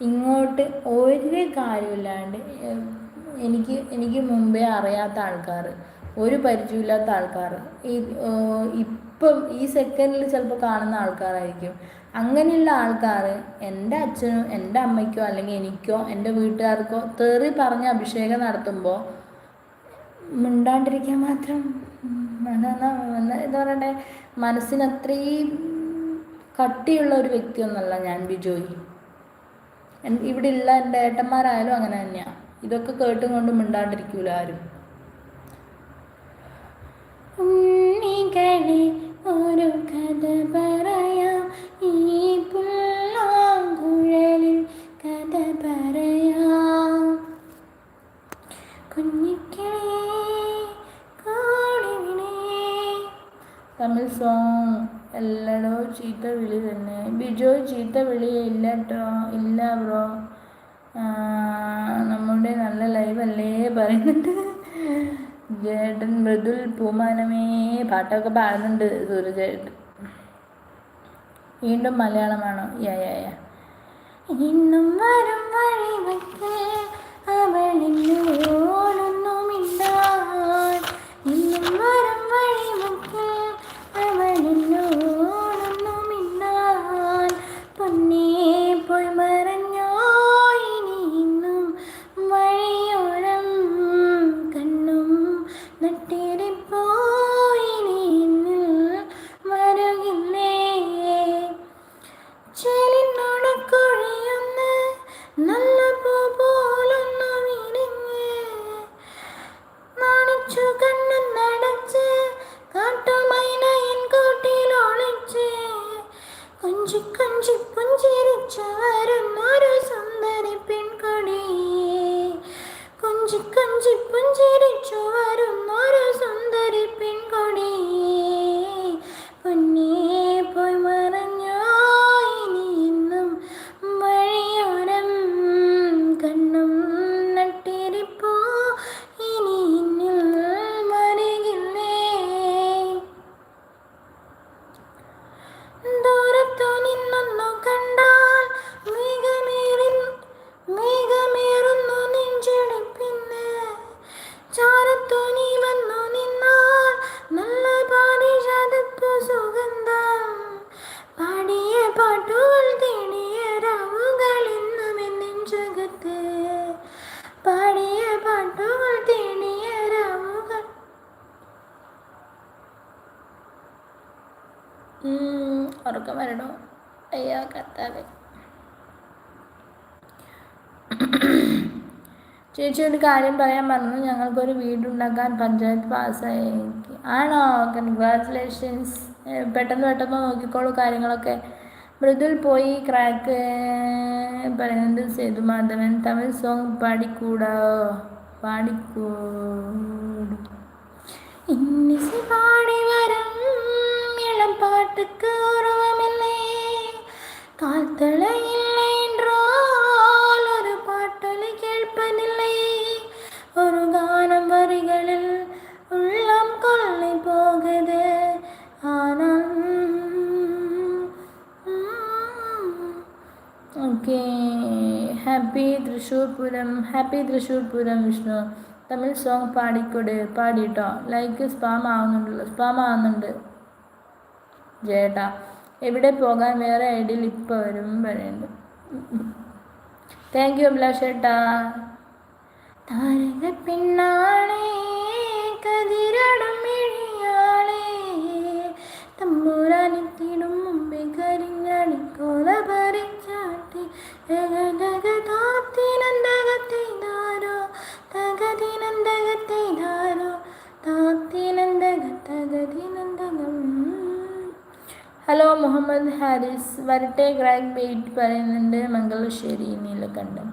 ഇങ്ങോട്ട് ഒരു കാര്യമില്ലാണ്ട് എനിക്ക് എനിക്ക് മുമ്പേ അറിയാത്ത ആൾക്കാർ ഒരു പരിചയമില്ലാത്ത ആൾക്കാർ ഈ ഇപ്പം ഈ സെക്കൻഡിൽ ചിലപ്പോൾ കാണുന്ന ആൾക്കാരായിരിക്കും. അങ്ങനെയുള്ള ആൾക്കാർ എന്റെ അച്ഛനും എന്റെ അമ്മയ്ക്കോ അല്ലെങ്കിൽ എനിക്കോ എന്റെ വീട്ടുകാർക്കോ തെറി പറഞ്ഞ് അഭിഷേകം നടത്തുമ്പോൾ മിണ്ടാണ്ടിരിക്കാൻ മാത്രം എന്താ പറയണ്ടേ? മനസ്സിന് അത്രയും കട്ടിയുള്ള ഒരു വ്യക്തിയൊന്നല്ല ഞാൻ ബിജോയ്. ഇവിടെ ഉള്ള എന്റെ ഏട്ടന്മാരായാലും അങ്ങനെ തന്നെയാണ് ഇതൊക്കെ കേട്ടും കൊണ്ടും മിണ്ടാണ്ടിരിക്കൂല ആരും. ഉണ്ണികളെ ഒരു കഥ പറയാം. ഈ പുല്ലാങ്കുഴലിൽ കഥ പറയാം. കുഞ്ഞിക്കിളേ കോടിവിളേ തമിഴ് സോങ് എല്ലടോ ചീത്ത വിളി തന്നെ. ബിജോ ചീത്ത വിളി ഇല്ല കേട്ടോ ഇല്ല ബ്രോ. നമ്മുടെ നല്ല ലൈവ് അല്ലേ പറയുന്നുണ്ട് ജേട്ടൻ മൃദുൽ പൂമാനമേ പാട്ടൊക്കെ പാടുന്നുണ്ട് സൂര്യചേട്ടൻ വീണ്ടും മലയാളമാണോ? യാ ഇന്നും വരും വഴിവയ്ക്ക് അവളിന്നോടൊന്നുമിണ്ടാൻ കൊഞ്ചി ചിരിച്ചു വരുന്നൊരു ഉറക്കം വരണോ? അയ്യോ കത്താവേ ചേച്ചി ഒരു കാര്യം പറയാൻ പറഞ്ഞു. ഞങ്ങൾക്കൊരു വീടുണ്ടാക്കാൻ പഞ്ചായത്ത് പാസ്സായി ആണോ? കൺഗ്രാറ്റുലേഷൻസ് പെട്ടെന്ന് പെട്ടെന്ന് നോക്കിക്കോളൂ കാര്യങ്ങളൊക്കെ. മൃദുൽ പോയി ക്രാക്ക് പറയുന്നത് സേതു മാധവൻ. തമിഴ് സോങ് പാടിക്കൂടോ? പാടിക്കൂടും. ഇന്നിസി പാടി വരം ഇളം പാട്ടുക്കോ. Happy Thrissur Pooram happy Thrissur Pooram Vishnu Tamil song പാടിക്കൊട് പാടിട്ടോ. ലൈക്ക് സ്പാം ആവുന്നുണ്ടല്ലോ സ്പാം ആവുന്നുണ്ട്. ജേട്ടാ എവിടെ പോകാൻ വേറെ ഐഡിയിൽ ഇപ്പോൾ വരും പറയുന്നുണ്ട് താങ്ക് യു അഭിലാഷ് ഏട്ടാ. താരക പിന്നാളെ കതിരടം തമ്മൂരാനെത്തിയിടും മുമ്പേ കരിഞ്ഞടിക്കോല ഹലോ മുഹമ്മദ് ഹാരിസ്. വരട്ടെ ഗ്രാങ് ബെയ്റ്റ് പറയുന്നുണ്ട് മംഗലശ്ശേരി നീലകണ്ഠൻ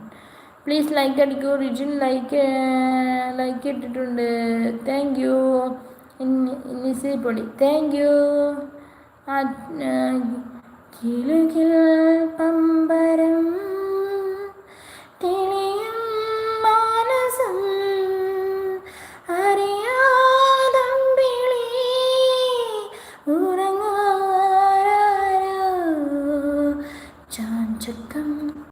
പ്ലീസ് ലൈക്ക് അടിക്കൂ. റിജിൻ ലൈക്ക് ലൈക്ക് ഇട്ടിട്ടുണ്ട്. Thank you. നിസി പൊടി താങ്ക് യു. കിലുകിൽ പമ്പരം